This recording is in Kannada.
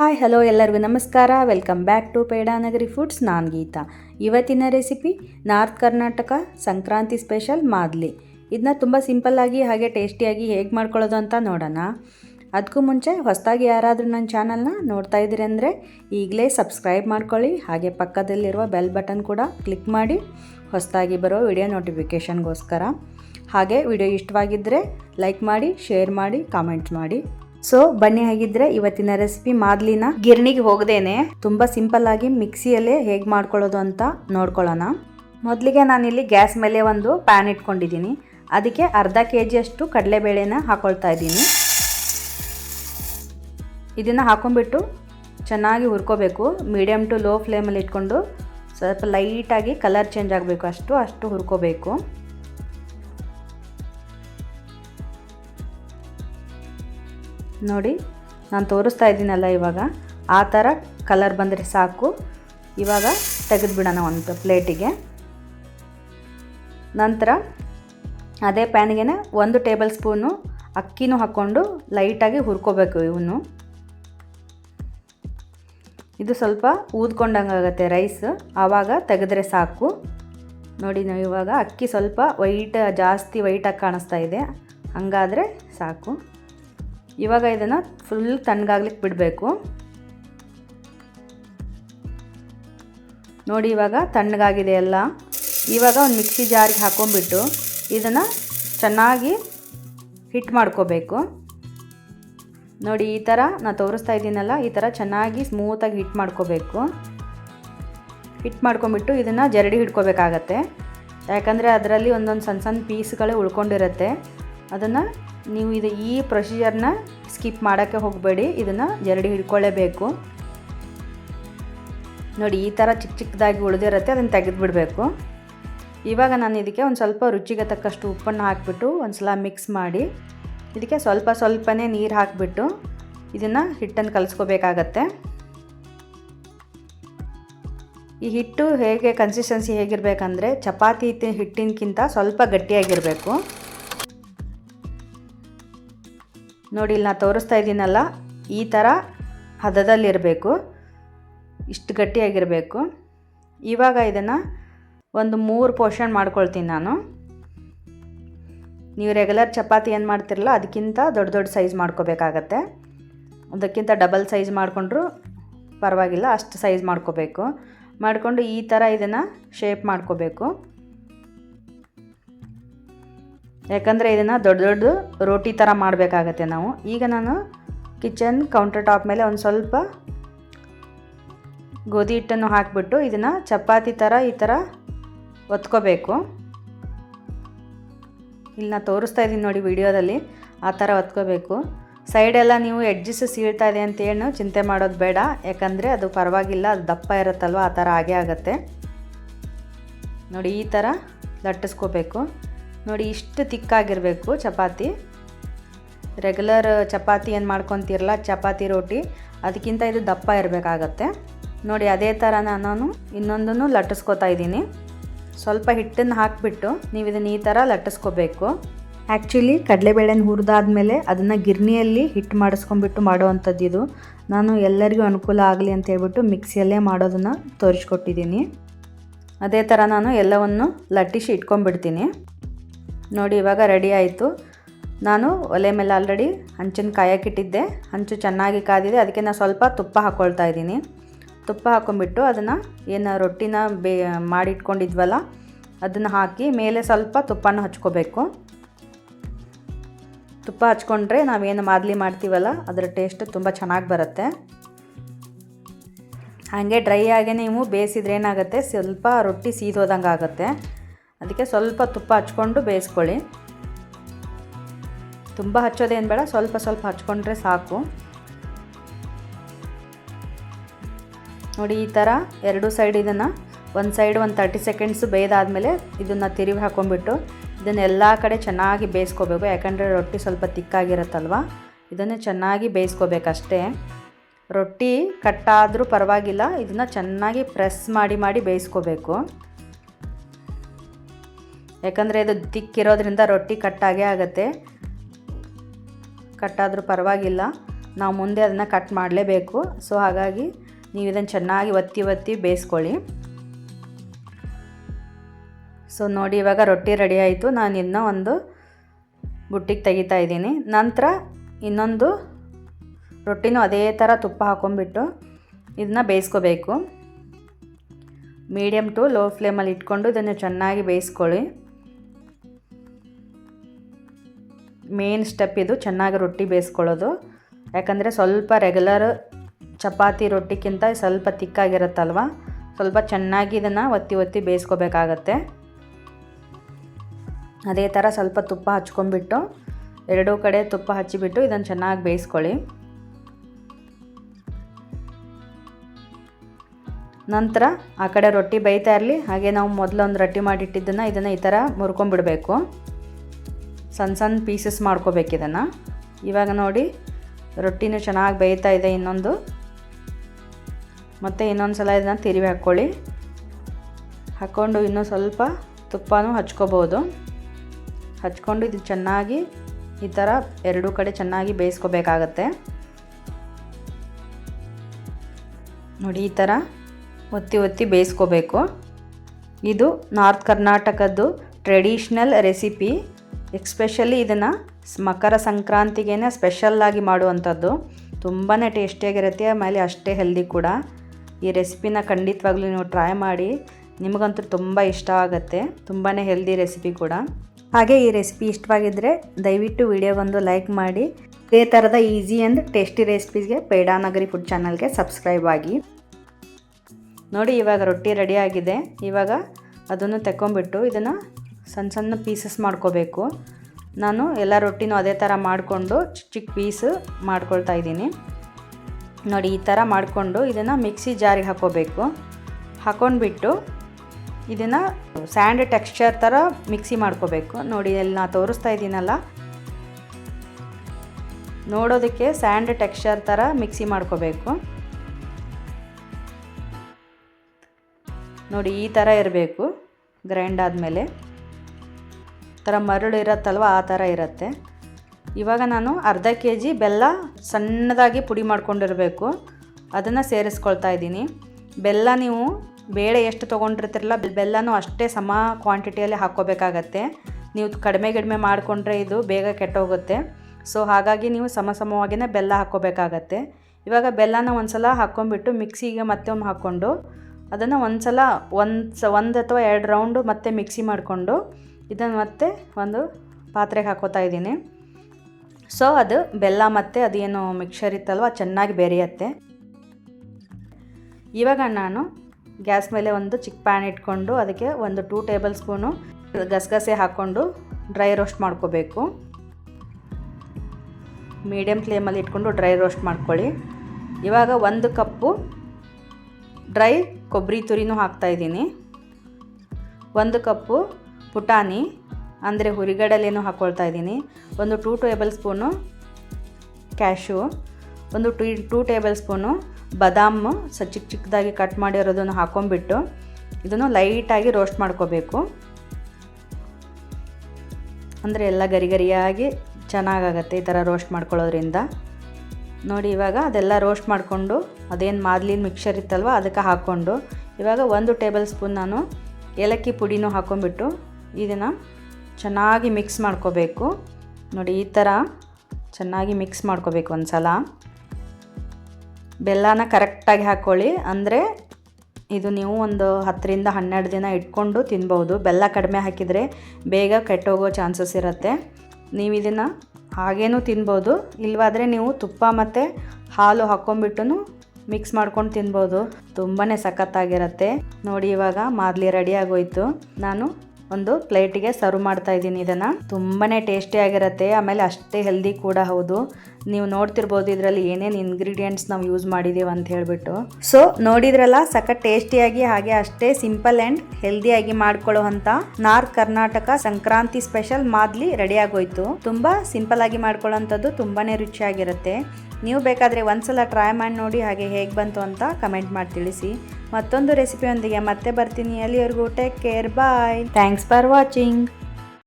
ಹಾಯ್, ಹಲೋ ಎಲ್ಲರಿಗೂ ನಮಸ್ಕಾರ. Welcome back to Pedanagari foods. ನಾನು ಗೀತಾ. ಇವತ್ತಿನ recipe north Karnataka Sankranti special Madli. ಇದನ್ನ ತುಂಬ ಸಿಂಪಲ್ಲಾಗಿ ಹಾಗೆ ಟೇಸ್ಟಿಯಾಗಿ ಹೇಗೆ ಮಾಡ್ಕೊಳ್ಳೋದು ಅಂತ ನೋಡೋಣ. ಅದಕ್ಕೂ ಮುಂಚೆ ಹೊಸದಾಗಿ ಯಾರಾದರೂ ನನ್ನ ಚಾನಲ್ನ ನೋಡ್ತಾ ಇದ್ದೀರಿ ಅಂದರೆ ಈಗಲೇ ಸಬ್ಸ್ಕ್ರೈಬ್ ಮಾಡ್ಕೊಳ್ಳಿ. ಹಾಗೆ ಪಕ್ಕದಲ್ಲಿರುವ ಬೆಲ್ ಬಟನ್ ಕೂಡ ಕ್ಲಿಕ್ ಮಾಡಿ. ಹೊಸದಾಗಿ ಬರೋ ವಿಡಿಯೋ ನೋಟಿಫಿಕೇಷನ್ಗೋಸ್ಕರ. ಹಾಗೆ ವಿಡಿಯೋ ಇಷ್ಟವಾಗಿದ್ದರೆ ಲೈಕ್ ಮಾಡಿ, ಶೇರ್ ಮಾಡಿ, ಕಾಮೆಂಟ್ ಮಾಡಿ. ಸೊ ಬನ್ನಿ ಹಾಗಿದ್ರೆ ಇವತ್ತಿನ ರೆಸಿಪಿ ಮಾದ್ಲಿನ ಗಿರಣಿಗೆ ಹೋಗದೇನೆ. ತುಂಬಾ ಸಿಂಪಲ್ ಆಗಿ ಮಿಕ್ಸಿಯಲ್ಲೇ ಹೇಗೆ ಮಾಡ್ಕೊಳ್ಳೋದು ಅಂತ ನೋಡ್ಕೊಳ್ಳೋಣ. ಮೊದಲಿಗೆ ನಾನಿಲ್ಲಿ ಗ್ಯಾಸ್ ಮೇಲೆ ಒಂದು ಪ್ಯಾನ್ ಇಟ್ಕೊಂಡಿದ್ದೀನಿ. ಅದಕ್ಕೆ ಅರ್ಧ ಕೆ ಜಿಯಷ್ಟು ಕಡಲೆಬೇಳೆನ ಹಾಕೊಳ್ತಾ ಇದ್ದೀನಿ. ಇದನ್ನು ಹಾಕೊಂಡ್ಬಿಟ್ಟು ಚೆನ್ನಾಗಿ ಹುರ್ಕೋಬೇಕು. ಮೀಡಿಯಮ್ ಟು ಲೋ ಫ್ಲೇಮಲ್ಲಿ ಇಟ್ಕೊಂಡು ಸ್ವಲ್ಪ ಲೈಟಾಗಿ ಕಲರ್ ಚೇಂಜ್ ಆಗಬೇಕು ಅಷ್ಟು ಅಷ್ಟು ಹುರ್ಕೋಬೇಕು. ನೋಡಿ, ನಾನು ತೋರಿಸ್ತಾ ಇದ್ದೀನಲ್ಲ ಇವಾಗ. ಆ ಥರ ಕಲರ್ ಬಂದರೆ ಸಾಕು. ಇವಾಗ ತೆಗೆದುಬಿಡೋಣ ಒಂದು ಪ್ಲೇಟಿಗೆ. ನಂತರ ಅದೇ ಪ್ಯಾನಿಗೆ ಒಂದು ಟೇಬಲ್ ಸ್ಪೂನು ಅಕ್ಕಿನೂ ಹಾಕ್ಕೊಂಡು ಲೈಟಾಗಿ ಹುರ್ಕೋಬೇಕು ಇವನು ಇದು ಸ್ವಲ್ಪ ಊದ್ಕೊಂಡಂಗೆ ಆಗುತ್ತೆ ರೈಸ್. ಆವಾಗ ತೆಗೆದ್ರೆ ಸಾಕು. ನೋಡಿ, ನಾವು ಇವಾಗ ಅಕ್ಕಿ ಸ್ವಲ್ಪ ವೈಟ್, ಜಾಸ್ತಿ ವೈಟಾಗಿ ಕಾಣಿಸ್ತಾ ಇದೆ. ಹಂಗಾದರೆ ಸಾಕು. ಇವಾಗ ಇದನ್ನು ಫುಲ್ ತಣ್ಣಗಾಗ್ಲಿಕ್ಕೆ ಬಿಡಬೇಕು. ನೋಡಿ ಇವಾಗ ತಣ್ಣಗಾಗಿದೆ ಎಲ್ಲ. ಇವಾಗ ಒಂದು ಮಿಕ್ಸಿ ಜಾರಿಗೆ ಹಾಕೊಂಡ್ಬಿಟ್ಟು ಇದನ್ನು ಚೆನ್ನಾಗಿ ಹಿಟ್ ಮಾಡ್ಕೋಬೇಕು. ನೋಡಿ ಈ ಥರ ನಾನು ತೋರಿಸ್ತಾ ಇದ್ದೀನಲ್ಲ, ಈ ಥರ ಚೆನ್ನಾಗಿ ಸ್ಮೂತಾಗಿ ಹಿಟ್ ಮಾಡ್ಕೋಬೇಕು. ಹಿಟ್ ಮಾಡ್ಕೊಂಬಿಟ್ಟು ಇದನ್ನು ಜರಡಿ ಹಿಡ್ಕೋಬೇಕಾಗತ್ತೆ. ಯಾಕಂದರೆ ಅದರಲ್ಲಿ ಒಂದೊಂದು ಸಣ್ಣ ಸಣ್ಣ ಪೀಸ್ಗಳೇ ಉಳ್ಕೊಂಡಿರುತ್ತೆ. ಅದನ್ನು ನೀವು ಇದು ಈ ಪ್ರೊಸೀಜರ್ನ ಸ್ಕಿಪ್ ಮಾಡೋಕ್ಕೆ ಹೋಗಬೇಡಿ. ಇದನ್ನು ಜರಡಿ ಹಿಡ್ಕೊಳ್ಳೇಬೇಕು ನೋಡಿ, ಈ ಥರ ಚಿಕ್ಕ ಚಿಕ್ಕದಾಗಿ ಉಳಿದಿರುತ್ತೆ, ಅದನ್ನು ತೆಗೆದುಬಿಡಬೇಕು. ಇವಾಗ ನಾನು ಇದಕ್ಕೆ ಒಂದು ಸ್ವಲ್ಪ ರುಚಿಗೆ ತಕ್ಕಷ್ಟು ಉಪ್ಪನ್ನು ಹಾಕಿಬಿಟ್ಟು ಒಂದು ಸಲ ಮಿಕ್ಸ್ ಮಾಡಿ, ಇದಕ್ಕೆ ಸ್ವಲ್ಪ ಸ್ವಲ್ಪನೇ ನೀರು ಹಾಕಿಬಿಟ್ಟು ಇದನ್ನು ಹಿಟ್ಟನ್ನು ಕಲಿಸ್ಕೋಬೇಕಾಗತ್ತೆ. ಈ ಹಿಟ್ಟು ಹೇಗೆ ಕನ್ಸಿಸ್ಟೆನ್ಸಿ ಹೇಗಿರಬೇಕಂದ್ರೆ, ಚಪಾತಿ ಹಿಟ್ಟಿನಕ್ಕಿಂತ ಸ್ವಲ್ಪ ಗಟ್ಟಿಯಾಗಿರಬೇಕು. ನೋಡಿ, ಇಲ್ಲಿ ನಾನು ತೋರಿಸ್ತಾ ಇದ್ದೀನಲ್ಲ, ಈ ಥರ ಹದದಲ್ಲಿರಬೇಕು, ಇಷ್ಟು ಗಟ್ಟಿಯಾಗಿರಬೇಕು. ಇವಾಗ ಇದನ್ನು ಒಂದು ಮೂರು ಪೋರ್ಷನ್ ಮಾಡ್ಕೊಳ್ತೀನಿ ನಾನು. ನೀವು ರೆಗ್ಯುಲರ್ ಚಪಾತಿ ಏನು ಮಾಡ್ತಿರಲ್ಲ, ಅದಕ್ಕಿಂತ ದೊಡ್ಡ ದೊಡ್ಡ ಸೈಜ್ ಮಾಡ್ಕೋಬೇಕಾಗತ್ತೆ. ಅದಕ್ಕಿಂತ ಡಬಲ್ ಸೈಜ್ ಮಾಡಿಕೊಂಡ್ರು ಪರವಾಗಿಲ್ಲ, ಅಷ್ಟು ಸೈಜ್ ಮಾಡ್ಕೋಬೇಕು. ಮಾಡಿಕೊಂಡು ಈ ಥರ ಇದನ್ನು ಶೇಪ್ ಮಾಡ್ಕೋಬೇಕು. ಯಾಕಂದರೆ ಇದನ್ನು ದೊಡ್ಡ ದೊಡ್ಡ ರೋಟಿ ಥರ ಮಾಡಬೇಕಾಗತ್ತೆ ನಾವು. ಈಗ ನಾನು ಕಿಚನ್ ಕೌಂಟರ್ ಟಾಪ್ ಮೇಲೆ ಒಂದು ಸ್ವಲ್ಪ ಗೋಧಿ ಹಿಟ್ಟನ್ನು ಹಾಕಿಬಿಟ್ಟು ಇದನ್ನು ಚಪಾತಿ ಥರ ಈ ಥರ ಒತ್ಕೋಬೇಕು. ಇಲ್ಲಿ ನಾನು ತೋರಿಸ್ತಾ ಇದ್ದೀನಿ ನೋಡಿ ವಿಡಿಯೋದಲ್ಲಿ, ಆ ಥರ ಒತ್ಕೋಬೇಕು. ಸೈಡೆಲ್ಲ ನೀವು ಎಡ್ಜಸ್ ಸೀಳ್ತಾ ಇದೆ ಅಂತೇಳು ಚಿಂತೆ ಮಾಡೋದು ಬೇಡ. ಯಾಕಂದರೆ ಅದು ಪರವಾಗಿಲ್ಲ, ಅದು ದಪ್ಪ ಇರುತ್ತಲ್ವ, ಆ ಥರ ಆಗೇ ಆಗುತ್ತೆ. ನೋಡಿ ಈ ಥರ ಲಟ್ಟಿಸ್ಕೋಬೇಕು. ನೋಡಿ, ಇಷ್ಟು ತಿಕ್ಕಾಗಿರಬೇಕು ಚಪಾತಿ. ರೆಗ್ಯುಲರ್ ಚಪಾತಿ ಏನು ಮಾಡ್ಕೊತಿರಲ್ಲ, ಚಪಾತಿ ರೋಟಿ, ಅದಕ್ಕಿಂತ ಇದು ದಪ್ಪ ಇರಬೇಕಾಗತ್ತೆ. ನೋಡಿ, ಅದೇ ಥರ ನಾನು ಇನ್ನೊಂದನ್ನು ಲಟ್ಟಿಸ್ಕೊತಾ ಇದ್ದೀನಿ. ಸ್ವಲ್ಪ ಹಿಟ್ಟನ್ನು ಹಾಕಿಬಿಟ್ಟು ನೀವು ಇದನ್ನು ಈ ಥರ ಲಟ್ಟಿಸ್ಕೋಬೇಕು. ಆ್ಯಕ್ಚುಲಿ ಕಡಲೆಬೇಳೆನ ಹುರಿದಾದ್ಮೇಲೆ ಅದನ್ನು ಗಿರ್ನಿಯಲ್ಲಿ ಹಿಟ್ಟು ಮಾಡಿಸ್ಕೊಂಬಿಟ್ಟು ಮಾಡೋವಂಥದ್ದು ಇದು. ನಾನು ಎಲ್ಲರಿಗೂ ಅನುಕೂಲ ಆಗಲಿ ಅಂತ ಹೇಳ್ಬಿಟ್ಟು ಮಿಕ್ಸಿಯಲ್ಲೇ ಮಾಡೋದನ್ನು ತೋರಿಸ್ಕೊಟ್ಟಿದ್ದೀನಿ. ಅದೇ ಥರ ನಾನು ಎಲ್ಲವನ್ನು ಲಟ್ಟಿಸಿ ಇಟ್ಕೊಂಡ್ಬಿಡ್ತೀನಿ. ನೋಡಿ, ಇವಾಗ ರೆಡಿ ಆಯಿತು. ನಾನು ಒಲೆ ಮೇಲೆ ಆಲ್ರೆಡಿ ಹಂಚಿನ ಕಾಯಕ್ಕಿಟ್ಟಿದ್ದೆ ಹಂಚು ಚೆನ್ನಾಗಿ ಕಾದಿದೆ. ಅದಕ್ಕೆ ನಾನು ಸ್ವಲ್ಪ ತುಪ್ಪ ಹಾಕ್ಕೊಳ್ತಾ ಇದ್ದೀನಿ. ತುಪ್ಪ ಹಾಕ್ಕೊಂಬಿಟ್ಟು ಅದನ್ನು ಏನು ರೊಟ್ಟಿನ ಬೇ, ಮಾಡಿಟ್ಕೊಂಡಿದ್ವಲ್ಲ, ಅದನ್ನು ಹಾಕಿ ಮೇಲೆ ಸ್ವಲ್ಪ ತುಪ್ಪನ ಹಚ್ಕೋಬೇಕು. ತುಪ್ಪ ಹಚ್ಕೊಂಡ್ರೆ ನಾವೇನು ಮಾದಲಿ ಮಾಡ್ತೀವಲ್ಲ, ಅದರ ಟೇಸ್ಟ್ ತುಂಬ ಚೆನ್ನಾಗಿ ಬರುತ್ತೆ. ಹಾಗೆ ಡ್ರೈ ಆಗೇ ನೀವು ಬೇಯಿಸಿದ್ರೆ ಏನಾಗುತ್ತೆ, ಸ್ವಲ್ಪ ರೊಟ್ಟಿ ಸೀದೋದಂಗೆ ಆಗುತ್ತೆ ಅದಕ್ಕೆ ಸ್ವಲ್ಪ ತುಪ್ಪ ಹಚ್ಕೊಂಡು ಬೇಯಿಸ್ಕೊಳ್ಳಿ. ತುಂಬ ಹಚ್ಚೋದೇನು ಬೇಡ, ಸ್ವಲ್ಪ ಸ್ವಲ್ಪ ಹಚ್ಕೊಂಡ್ರೆ ಸಾಕು. ನೋಡಿ, ಈ ಥರ ಎರಡು ಸೈಡ್ ಇದನ್ನು ಒಂದು ಸೈಡ್ ಒಂದು ತರ್ಟಿ ಸೆಕೆಂಡ್ಸ್ ಬೇಯ್ದಾದಮೇಲೆ ಇದನ್ನು ತಿರುವಿ ಹಾಕೊಂಡ್ಬಿಟ್ಟು ಇದನ್ನು ಎಲ್ಲ ಕಡೆ ಚೆನ್ನಾಗಿ ಬೇಯಿಸ್ಕೋಬೇಕು. ಯಾಕಂದರೆ ರೊಟ್ಟಿ ಸ್ವಲ್ಪ ತಿಕ್ಕಾಗಿರುತ್ತಲ್ವ? ಇದನ್ನು ಚೆನ್ನಾಗಿ ಬೇಯಿಸ್ಕೋಬೇಕಷ್ಟೇ. ರೊಟ್ಟಿ ಕಟ್ಟಾದರೂ ಪರವಾಗಿಲ್ಲ, ಇದನ್ನು ಚೆನ್ನಾಗಿ ಪ್ರೆಸ್ ಮಾಡಿ ಮಾಡಿ ಬೇಯಿಸ್ಕೋಬೇಕು. ಯಾಕಂದರೆ ಇದು ದಿಕ್ಕಿರೋದ್ರಿಂದ ರೊಟ್ಟಿ ಕಟ್ಟಾಗೇ ಆಗುತ್ತೆ. ಕಟ್ಟಾದರೂ ಪರವಾಗಿಲ್ಲ. ನಾವು ಮುಂದೆ ಅದನ್ನು ಕಟ್ ಮಾಡಲೇಬೇಕು. ಸೊ ಹಾಗಾಗಿ ನೀವು ಇದನ್ನು ಚೆನ್ನಾಗಿ ಒತ್ತಿ ಒತ್ತಿ ಬೇಯಿಸ್ಕೊಳ್ಳಿ. ಸೊ ನೋಡಿ ಇವಾಗ ರೊಟ್ಟಿ ರೆಡಿ ಆಯಿತು. ನಾನು ಇನ್ನೂ ಒಂದು ಬುಟ್ಟಿಗೆ ತೆಗಿತಾ ಇದ್ದೀನಿ. ನಂತರ ಇನ್ನೊಂದು ರೊಟ್ಟಿನೂ ಅದೇ ಥರ ತುಪ್ಪ ಹಾಕೊಂಡ್ಬಿಟ್ಟು ಇದನ್ನ ಬೇಯಿಸ್ಕೋಬೇಕು. ಮೀಡಿಯಮ್ ಟು ಲೋ ಫ್ಲೇಮಲ್ಲಿ ಇಟ್ಕೊಂಡು ಇದನ್ನು ಚೆನ್ನಾಗಿ ಬೇಯಿಸ್ಕೊಳ್ಳಿ. ಮೇನ್ ಸ್ಟೆಪ್ ಇದು ಚೆನ್ನಾಗಿ ರೊಟ್ಟಿ ಬೇಯಿಸ್ಕೊಳ್ಳೋದು. ಯಾಕಂದರೆ ಸ್ವಲ್ಪ ರೆಗ್ಯುಲರ್ ಚಪಾತಿ ರೊಟ್ಟಿಗಿಂತ ಸ್ವಲ್ಪ ತಿಕ್ಕಾಗಿರುತ್ತಲ್ವ? ಸ್ವಲ್ಪ ಚೆನ್ನಾಗಿ ಇದನ್ನು ಒತ್ತಿ ಒತ್ತಿ ಬೇಯಿಸ್ಕೋಬೇಕಾಗತ್ತೆ. ಅದೇ ಥರ ಸ್ವಲ್ಪ ತುಪ್ಪ ಹಚ್ಕೊಂಡ್ಬಿಟ್ಟು, ಎರಡೂ ಕಡೆ ತುಪ್ಪ ಹಚ್ಚಿಬಿಟ್ಟು ಇದನ್ನು ಚೆನ್ನಾಗಿ ಬೇಯಿಸ್ಕೊಳ್ಳಿ. ನಂತರ ಆ ಕಡೆ ರೊಟ್ಟಿ ಬೇಯ್ತಾ ಇರಲಿ, ಹಾಗೆ ನಾವು ಮೊದಲೊಂದು ರೊಟ್ಟಿ ಮಾಡಿಟ್ಟಿದ್ದನ್ನು ಇದನ್ನು ಈ ಥರ ಮುರ್ಕೊಂಬಿಡಬೇಕು ಸಣ್ಣ ಸಣ್ಣ ಪೀಸಸ್ ಮಾಡ್ಕೋಬೇಕು ಇದನ್ನು. ಇವಾಗ ನೋಡಿ, ರೊಟ್ಟಿನೂ ಚೆನ್ನಾಗಿ ಬೇಯ್ತಾ ಇದೆ ಇನ್ನೊಂದು. ಮತ್ತು ಇನ್ನೊಂದು ಸಲ ಇದನ್ನು ತಿರುವಿ ಹಾಕ್ಕೊಳ್ಳಿ. ಹಾಕ್ಕೊಂಡು ಇನ್ನೂ ಸ್ವಲ್ಪ ತುಪ್ಪನೂ ಹಚ್ಕೋಬೋದು. ಹಚ್ಕೊಂಡು ಇದು ಚೆನ್ನಾಗಿ, ಈ ಥರ ಎರಡೂ ಕಡೆ ಚೆನ್ನಾಗಿ ಬೇಯಿಸ್ಕೋಬೇಕಾಗತ್ತೆ. ನೋಡಿ, ಈ ಥರ ಒತ್ತಿ ಒತ್ತಿ ಬೇಯಿಸ್ಕೋಬೇಕು. ಇದು ನಾರ್ತ್ ಕರ್ನಾಟಕದ್ದು ಟ್ರೆಡಿಷ್ನಲ್ ರೆಸಿಪಿ ಎಕ್ಸ್ಪೆಷಲಿ ಇದನ್ನು ಮಕರ ಸಂಕ್ರಾಂತಿಗೇನೆ ಸ್ಪೆಷಲ್ಲಾಗಿ ಮಾಡುವಂಥದ್ದು. ತುಂಬಾ ಟೇಸ್ಟಿಯಾಗಿರುತ್ತೆ ಆಮೇಲೆ ಅಷ್ಟೇ ಹೆಲ್ದಿ ಕೂಡ. ಈ ರೆಸಿಪಿನ ಖಂಡಿತವಾಗ್ಲೂ ನೀವು ಟ್ರೈ ಮಾಡಿ, ನಿಮಗಂತೂ ತುಂಬ ಇಷ್ಟ ಆಗುತ್ತೆ. ತುಂಬಾ ಹೆಲ್ದಿ ರೆಸಿಪಿ ಕೂಡ. ಹಾಗೆ ಈ ರೆಸಿಪಿ ಇಷ್ಟವಾಗಿದ್ದರೆ ದಯವಿಟ್ಟು ವಿಡಿಯೋಗೊಂದು ಲೈಕ್ ಮಾಡಿ. ಇದೇ ಥರದ ಈಸಿ ಆ್ಯಂಡ್ ಟೇಸ್ಟಿ ರೆಸಿಪೀಸ್ಗೆ ಪೇಡಾನಗರಿ ಫುಡ್ ಚಾನಲ್ಗೆ ಸಬ್ಸ್ಕ್ರೈಬ್ ಆಗಿ. ನೋಡಿ, ಇವಾಗ ರೊಟ್ಟಿ ರೆಡಿ ಆಗಿದೆ. ಇವಾಗ ಅದನ್ನು ತೆಕ್ಕೊಂಬಿಟ್ಟು ಇದನ್ನು ಸಣ್ಣ ಸಣ್ಣ ಪೀಸಸ್ ಮಾಡ್ಕೋಬೇಕು. ನಾನು ಎಲ್ಲ ರೊಟ್ಟಿನೂ ಅದೇ ಥರ ಮಾಡಿಕೊಂಡು ಚಿಕ್ಕ ಚಿಕ್ಕ ಪೀಸ್ ಮಾಡ್ಕೊಳ್ತಾ ಇದ್ದೀನಿ. ನೋಡಿ, ಈ ಥರ ಮಾಡಿಕೊಂಡು ಇದನ್ನು ಮಿಕ್ಸಿ ಜಾರಿಗೆ ಹಾಕೋಬೇಕು. ಹಾಕೊಂಡ್ಬಿಟ್ಟು ಇದನ್ನು ಸ್ಯಾಂಡ್ ಟೆಕ್ಸ್ಚರ್ ಥರ ಮಿಕ್ಸಿ ಮಾಡ್ಕೋಬೇಕು. ನೋಡಿ ಇಲ್ಲಿ ನಾನು ತೋರಿಸ್ತಾ ಇದ್ದೀನಲ್ಲ? ನೋಡೋದಕ್ಕೆ ಸ್ಯಾಂಡ್ ಟೆಕ್ಸ್ಚರ್ ಥರ ಮಿಕ್ಸಿ ಮಾಡ್ಕೋಬೇಕು. ನೋಡಿ, ಈ ಥರ ಇರಬೇಕು. ಗ್ರೈಂಡ್ ಆದಮೇಲೆ. ಥರ ಮರಳು ಇರತ್ತಲ್ವ ಆ ಥರ ಇರುತ್ತೆ. ಇವಾಗ ನಾನು ಅರ್ಧ ಕೆ ಜಿ ಬೆಲ್ಲ ಸಣ್ಣದಾಗಿ ಪುಡಿ ಮಾಡ್ಕೊಂಡಿರಬೇಕು. ಅದನ್ನು ಸೇರಿಸ್ಕೊಳ್ತಾ ಇದ್ದೀನಿ. ಬೆಲ್ಲ ನೀವು ಬೇಳೆ ಎಷ್ಟು ತೊಗೊಂಡಿರ್ತಿರಲ್ಲ, ಬೆಲ್ಲನೂ ಅಷ್ಟೇ ಸಮ ಕ್ವಾಂಟಿಟಿಯಲ್ಲಿ ಹಾಕ್ಕೋಬೇಕಾಗತ್ತೆ. ನೀವು ಕಡಿಮೆ ಕಡಿಮೆ ಮಾಡಿಕೊಂಡ್ರೆ ಇದು ಬೇಗ ಕೆಟ್ಟೋಗುತ್ತೆ. ಸೊ ಹಾಗಾಗಿ ನೀವು ಸಮ ಸಮವಾಗಿಯೇ ಬೆಲ್ಲ ಹಾಕ್ಕೋಬೇಕಾಗತ್ತೆ. ಇವಾಗ ಬೆಲ್ಲನ ಒಂದು ಸಲ ಹಾಕ್ಕೊಂಡ್ಬಿಟ್ಟು ಮಿಕ್ಸಿಗೆ ಮತ್ತೊಮ್ಮೆ ಹಾಕ್ಕೊಂಡು ಅದನ್ನು ಒಂದು ಸಲ ಒಂದು ಸ ಒಂದು ಅಥವಾ ಎರಡು ರೌಂಡು ಮತ್ತೆ ಮಿಕ್ಸಿ ಮಾಡಿಕೊಂಡು ಇದನ್ನು ಮತ್ತೆ ಒಂದು ಪಾತ್ರೆಗೆ ಹಾಕೋತಾ ಇದ್ದೀನಿ. ಸೊ ಅದು ಬೆಲ್ಲ ಮತ್ತು ಅದೇನು ಮಿಕ್ಸರ್ ಇತ್ತಲ್ವ ಚೆನ್ನಾಗಿ ಬೆರೆಯುತ್ತೆ. ಇವಾಗ ನಾನು ಗ್ಯಾಸ್ ಮೇಲೆ ಒಂದು ಚಿಕ್ಕ ಪ್ಯಾನ್ ಇಟ್ಕೊಂಡು ಅದಕ್ಕೆ ಒಂದು ಟೂ ಟೇಬಲ್ ಸ್ಪೂನು ಗಸಗಸೆ ಹಾಕ್ಕೊಂಡು ಡ್ರೈ ರೋಸ್ಟ್ ಮಾಡ್ಕೋಬೇಕು. ಮೀಡಿಯಮ್ ಫ್ಲೇಮಲ್ಲಿ ಇಟ್ಕೊಂಡು ಡ್ರೈ ರೋಸ್ಟ್ ಮಾಡ್ಕೊಳ್ಳಿ. ಇವಾಗ ಒಂದು ಕಪ್ಪು ಡ್ರೈ ಕೊಬ್ಬರಿ ತುರಿನೂ ಹಾಕ್ತಾಯಿದ್ದೀನಿ ಒಂದು ಕಪ್ಪು ಪುಟಾಣಿ, ಅಂದರೆ ಹುರಿಗಡಲೆನೂ ಹಾಕ್ಕೊಳ್ತಾ ಇದ್ದೀನಿ. ಒಂದು ಟೂ ಟೇಬಲ್ ಸ್ಪೂನು ಕ್ಯಾಶು ಒಂದು ಟೂ ಟೂ ಟೇಬಲ್ ಸ್ಪೂನು ಬದಾಮು, ಸ ಚಿಕ್ಕ ಚಿಕ್ಕದಾಗಿ ಕಟ್ ಮಾಡಿರೋದನ್ನು ಹಾಕೊಂಡ್ಬಿಟ್ಟು ಇದನ್ನು ಲೈಟಾಗಿ ರೋಸ್ಟ್ ಮಾಡ್ಕೋಬೇಕು. ಅಂದರೆ ಎಲ್ಲ ಗರಿ ಗರಿಯಾಗಿ ಚೆನ್ನಾಗಾಗತ್ತೆ ಈ ಥರ ರೋಸ್ಟ್ ಮಾಡ್ಕೊಳ್ಳೋದ್ರಿಂದ. ನೋಡಿ, ಇವಾಗ ಅದೆಲ್ಲ ರೋಸ್ಟ್ ಮಾಡಿಕೊಂಡು ಅದೇನು ಮಾದಲಿನ ಮಿಕ್ಸರ್ ಇತ್ತಲ್ವ, ಅದಕ್ಕೆ ಹಾಕ್ಕೊಂಡು ಇವಾಗ ಒಂದು ಟೇಬಲ್ ಸ್ಪೂನ್ ನಾನು ಏಲಕ್ಕಿ ಪುಡಿನೂ ಹಾಕ್ಕೊಂಬಿಟ್ಟು ಇದನ್ನು ಚೆನ್ನಾಗಿ ಮಿಕ್ಸ್ ಮಾಡ್ಕೋಬೇಕು. ನೋಡಿ, ಈ ಥರ ಚೆನ್ನಾಗಿ ಮಿಕ್ಸ್ ಮಾಡ್ಕೋಬೇಕು ಒಂದು ಸಲ ಬೆಲ್ಲನ ಕರೆಕ್ಟಾಗಿ ಹಾಕ್ಕೊಳ್ಳಿ ಅಂದರೆ ಇದು ನೀವು ಒಂದು ಹತ್ತರಿಂದ ಹನ್ನೆರಡು ದಿನ ಇಟ್ಕೊಂಡು ತಿನ್ಬೋದು ಬೆಲ್ಲ ಕಡಿಮೆ ಹಾಕಿದರೆ ಬೇಗ ಕೆಟ್ಟೋಗೋ ಚಾನ್ಸಸ್ ಇರುತ್ತೆ. ನೀವು ಇದನ್ನು ಹಾಗೇನೂ ತಿನ್ಬೋದು ಇಲ್ವಾದರೆ ನೀವು ತುಪ್ಪ ಮತ್ತು ಹಾಲು ಹಾಕ್ಕೊಂಬಿಟ್ಟು ಮಿಕ್ಸ್ ಮಾಡ್ಕೊಂಡು ತಿನ್ಬೋದು ತುಂಬಾ ಸಖತ್ತಾಗಿರುತ್ತೆ. ನೋಡಿ, ಇವಾಗ ಮಾದಲಿ ರೆಡಿ ಆಗೋಯ್ತು. ನಾನು ಒಂದು ಪ್ಲೇಟಿಗೆ ಸರ್ವ್ ಮಾಡ್ತಾ ಇದ್ದೀನಿ ಇದನ್ನು. ತುಂಬಾ ಟೇಸ್ಟಿಯಾಗಿರುತ್ತೆ ಆಮೇಲೆ ಅಷ್ಟೇ ಹೆಲ್ದಿ ಕೂಡ ಹೌದು. ನೀವು ನೋಡ್ತಿರ್ಬೋದು ಇದರಲ್ಲಿ ಏನೇನು ಇಂಗ್ರೀಡಿಯೆಂಟ್ಸ್ ನಾವು ಯೂಸ್ ಮಾಡಿದ್ದೀವಿ ಅಂತ ಹೇಳಿಬಿಟ್ಟು. ಸೊ ನೋಡಿದ್ರಲ್ಲ, ಸಖತ್ ಟೇಸ್ಟಿಯಾಗಿ ಹಾಗೆ ಅಷ್ಟೇ ಸಿಂಪಲ್ ಆ್ಯಂಡ್ ಹೆಲ್ದಿಯಾಗಿ ಮಾಡ್ಕೊಳ್ಳೋ ಅಂತ ನಾರ್ತ್ ಕರ್ನಾಟಕ ಸಂಕ್ರಾಂತಿ ಸ್ಪೆಷಲ್ ಮಾದ್ಲಿ ರೆಡಿ ಆಗೋಯ್ತು ತುಂಬ ಸಿಂಪಲ್ ಆಗಿ ಮಾಡ್ಕೊಳ್ಳೋಂಥದ್ದು ತುಂಬಾ ರುಚಿಯಾಗಿರುತ್ತೆ. ನೀವು ಬೇಕಾದರೆ ಒಂದ್ಸಲ ಟ್ರೈ ಮಾಡಿ ನೋಡಿ ಹಾಗೆ ಹೇಗೆ ಬಂತು ಅಂತ ಕಮೆಂಟ್ ಮಾಡಿ ತಿಳಿಸಿ. ಮತ್ತೊಂದು ರೆಸಿಪಿಯೊಂದಿಗೆ ಮತ್ತೆ ಬರ್ತೀನಿ. ಅಲ್ಲಿವರೆಗೂ take care bye thanks for watching